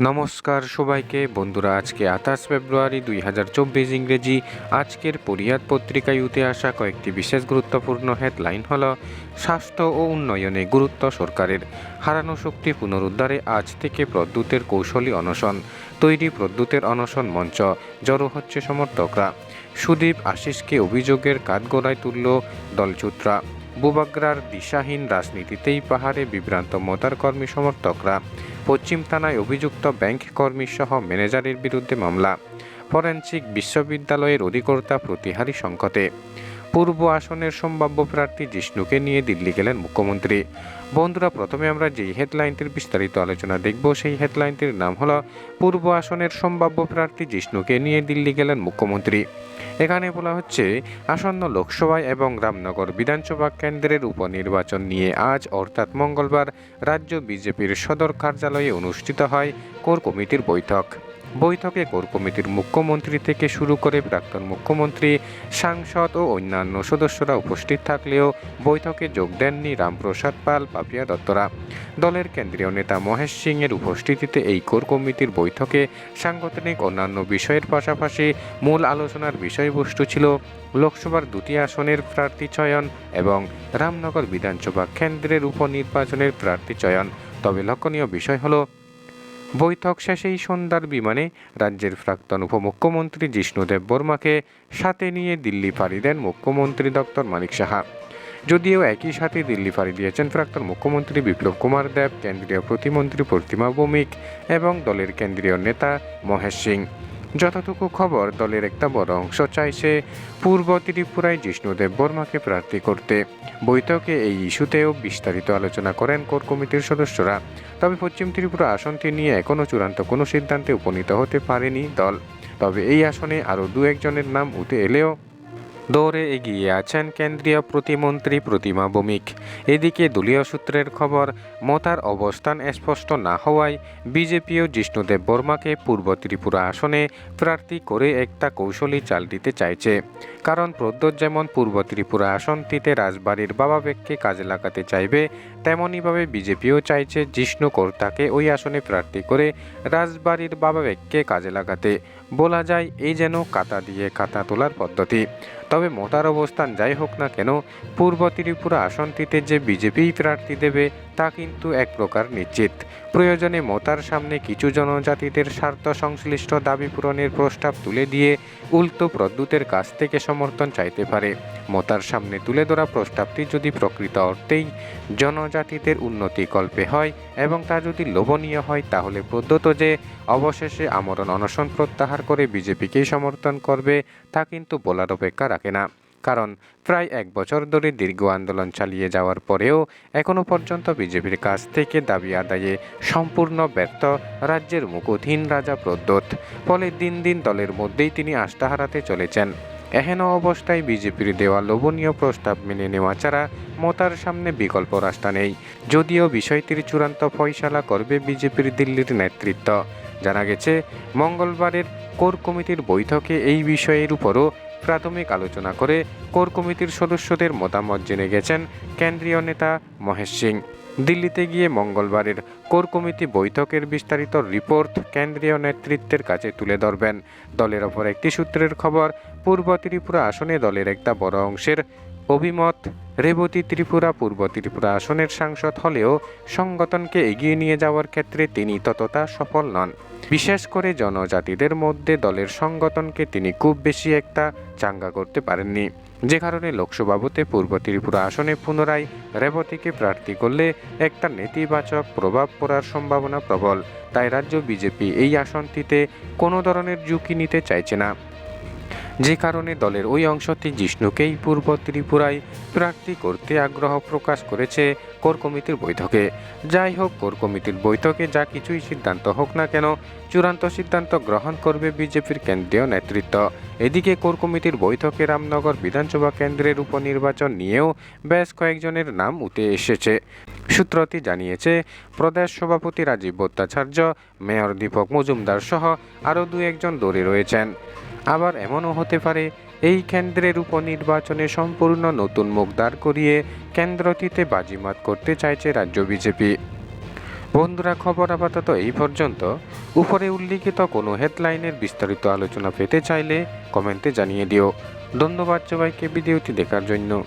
নমস্কার সবাইকে। বন্ধুরা, আজকে আঠাশ ফেব্রুয়ারি দুই হাজার চব্বিশ ইংরেজি। আজকের পরিয়াদ পত্রিকায় উঠে আসা কয়েকটি বিশেষ গুরুত্বপূর্ণ হেডলাইন হল, স্বাস্থ্য ও উন্নয়নে গুরুত্ব সরকারের। হারানো শক্তি পুনরুদ্ধারে আজ থেকে প্রদ্যুতের কৌশলী অনশন, তৈরি প্রদ্যুতের অনশন মঞ্চ, জড়ো হচ্ছে সমর্থকরা। সুদীপ আশিসকে অভিযোগের কাঠগড়ায় তুলল দলচুত্রা বুবাগ্রার দিশাহীন রাজনীতিতেই পাহাড়ে বিভ্রান্ত মতার কর্মী সমর্থকরা। পশ্চিম থানায় অভিযুক্ত ব্যাংক কর্মী সহ ম্যানেজারের বিরুদ্ধে মামলা। ফরেন্সিক বিশ্ববিদ্যালয়ের অধিকর্তা প্রতিহারী সংকটে। পূর্ব আসনের সম্ভাব্য প্রার্থী জিষ্ণুকে নিয়ে দিল্লি গেলেন মুখ্যমন্ত্রী। বন্ধুরা, প্রথমে আমরা যেই হেডলাইনটির বিস্তারিত আলোচনা দেখব, সেই হেডলাইনটির নাম হলো, পূর্ব আসনের সম্ভাব্য প্রার্থী জিষ্ণুকে নিয়ে দিল্লি গেলেন মুখ্যমন্ত্রী। এখানে বলা হচ্ছে, আসন্ন লোকসভায় এবং রামনগর বিধানসভা কেন্দ্রের উপনির্বাচন নিয়ে আজ, অর্থাৎ মঙ্গলবার, রাজ্য বিজেপির সদর কার্যালয়ে অনুষ্ঠিত হয় কোর কমিটির বৈঠক। বৈঠকে কোর কমিটির মুখ্যমন্ত্রী থেকে শুরু করে প্রাক্তন মুখ্যমন্ত্রী, সাংসদ ও অন্যান্য সদস্যরা উপস্থিত থাকলেও বৈঠকে যোগ দেননি রামপ্রসাদ পাল, পাপিয়া দত্তরা। দলের কেন্দ্রীয় নেতা মহেশ সিং এর উপস্থিতিতে এই কোর কমিটির বৈঠকে সাংগঠনিক অন্যান্য বিষয়ের পাশাপাশি মূল আলোচনার বিষয়বস্তু ছিল লোকসভার দুটি আসনের প্রার্থী চয়ন এবং রামনগর বিধানসভা কেন্দ্রের উপনির্বাচনের প্রার্থী চয়ন। তবে লক্ষণীয় বিষয় হলো বৈঠক শেষেই সন্ধ্যার বিমানে রাজ্যের প্রাক্তন উপমুখ্যমন্ত্রী জিষ্ণুদেব বর্মাকে সাথে নিয়ে দিল্লি পাড়ি দেন মুখ্যমন্ত্রী দপ্তর মানিক সাহা। যদিও একই সাথে দিল্লি পাড়ি দিয়েছেন প্রাক্তন মুখ্যমন্ত্রী বিপ্লব কুমার দেব, কেন্দ্রীয় প্রতিমন্ত্রী প্রতিমা ভৌমিক এবং দলের কেন্দ্রীয় নেতা মহেশ সিং। যতটুকু খবর দলের একটা বড় অংশ চাইছে পূর্ব ত্রিপুরায় জিষ্ণুদেব বর্মাকে প্রার্থী করতে। বৈঠকে এই ইস্যুতেও বিস্তারিত আলোচনা করেন কোর কমিটির সদস্যরা। তবে পশ্চিম ত্রিপুরা আসনটি নিয়ে এখনও চূড়ান্ত কোনো সিদ্ধান্তে উপনীত হতে পারেনি দল। তবে এই আসনে আরও দু একজনের নাম উঠে এলেও দৌড়ে এগিয়ে আছেন কেন্দ্রীয় প্রতিমন্ত্রী প্রতিমা ভৌমিক। এদিকে দলীয় সূত্রের খবর, মতার অবস্থান স্পষ্ট না হওয়ায় বিজেপিও জিষ্ণুদেব বর্মাকে পূর্ব ত্রিপুরা আসনে প্রার্থী করে একটা কৌশলী চাল দিতে চাইছে। কারণ প্রদ্যোৎ যেমন পূর্ব ত্রিপুরা আসনটিতে রাজবাড়ির বাবা বেগকে কাজে লাগাতে চাইবে, তেমনইভাবে বিজেপিও চাইছে জিষ্ণু কর্তাকে ওই আসনে প্রার্থী করে রাজবাড়ির বাবা বেগকে কাজে লাগাতে। বলা যায়, এই যেন কাতা দিয়ে কাতা তোলার পদ্ধতি। তবে মোতার অবস্থান যাই হোক না কেন, পূর্ব ত্রিপুরা আসনটিতে যে বিজেপি প্রার্থী দেবে তা কিন্তু এক প্রকার নিশ্চিত। প্রয়োজনে মোতার সামনে কিছু জনজাতিদের স্বার্থ সংশ্লিষ্ট দাবি পূরণের প্রস্তাব তুলে দিয়ে উল্টো প্রদ্যুতের কাছ থেকে সমর্থন চাইতে পারে। মোতার সামনে তুলে ধরা প্রস্তাবটি যদি প্রকৃত অর্থেই জনজাতিদের উন্নতি কল্পে হয় এবং তা যদি লোভনীয় হয়, তাহলে প্রদ্যুত যে অবশেষে আমরণ অনশন প্রত্যাহার করে বিজেপিকেই সমর্থন করবে, তা কিন্তু বলার অপেক্ষা রাখে না। কারণ প্রায় এক বছর ধরে দীর্ঘ আন্দোলন চালিয়ে যাওয়ার পরেও এখনও পর্যন্ত বিজেপির কাছ থেকে দাবি আদায়ে সম্পূর্ণ ব্যর্থ রাজ্যের মুকুটহীন রাজা প্রদ্যোত। ফলে দিন দিন দলের মধ্যেই তিনি আস্থা হারাতে চলেছেন। এহেন অবস্থায় বিজেপির দেওয়া লোভনীয় প্রস্তাব মেনে নেওয়া ছাড়া মতার সামনে বিকল্প রাস্তা নেই। যদিও বিষয়টির চূড়ান্ত ফয়সালা করবে বিজেপির দিল্লির নেতৃত্ব। জানা গেছে, মঙ্গলবারের কোর কমিটির বৈঠকে এই বিষয়ের উপরও প্রাথমিক আলোচনা করে কোর কমিটির সদস্যদের মতামত জেনে গেছেন কেন্দ্রীয় নেতা মহেশ সিং। দিল্লিতে গিয়ে মঙ্গলবারের কোর কমিটি বৈঠকের বিস্তারিত রিপোর্ট কেন্দ্রীয় নেতৃত্বের কাছে তুলে ধরবেন। দলের ওপর একটি সূত্রের খবর, পূর্ব ত্রিপুরা আসনে দলের একটা বড় অংশের অভিমত, রেবতী ত্রিপুরা পূর্ব ত্রিপুরা আসনের সাংসদ হলেও সংগঠনকে এগিয়ে নিয়ে যাওয়ার ক্ষেত্রে তিনি ততটা সফল নন। বিশেষ করে জনজাতিদের মধ্যে দলের সংগঠনকে তিনি খুব বেশি একটা চাঙ্গা করতে পারেননি। যে কারণে লোকসভা ভোটে পূর্ব ত্রিপুরা আসনে পুনরায় রেবতীকে প্রার্থী করলে একটা নেতিবাচক প্রভাব পড়ার সম্ভাবনা প্রবল। তাই রাজ্য বিজেপি এই আসনটিতে কোনো ধরনের ঝুঁকি নিতে চাইছে না। যে কারণে দলের ওই অংশটি জিষ্ণুকেই পূর্ব ত্রিপুরায় প্রার্থী করতে আগ্রহ প্রকাশ করেছে কোর কমিটির বৈঠকে। যাই হোক, কোর কমিটির বৈঠকে যা কিছুই সিদ্ধান্ত হোক না কেন, চূড়ান্ত সিদ্ধান্ত গ্রহণ করবে বিজেপির কেন্দ্রীয় নেতৃত্ব। এদিকে কোর কমিটির বৈঠকে রামনগর বিধানসভা কেন্দ্রের উপনির্বাচন নিয়েও বেশ কয়েকজনের নাম উঠে এসেছে। সূত্রটি জানিয়েছে, প্রদেশ সভাপতি রাজীব ভট্টাচার্য, মেয়র দীপক মজুমদার সহ আরও দু একজন দৌড়ে রয়েছেন। আবার এমনও হতে পারে, এই কেন্দ্রের উপনির্বাচনে সম্পূর্ণ নতুন মুখ দাঁড় করিয়ে কেন্দ্রটিতে বাজিমাত করতে চাইছে রাজ্য বিজেপি। বন্ধুরা, খবর আপাতত এই পর্যন্ত। উপরে উল্লিখিত কোনো হেডলাইনের বিস্তারিত আলোচনা পেতে চাইলে কমেন্টে জানিয়ে দিও। ধন্যবাদ সবাইকে, ভিডিওটি দেখার জন্য।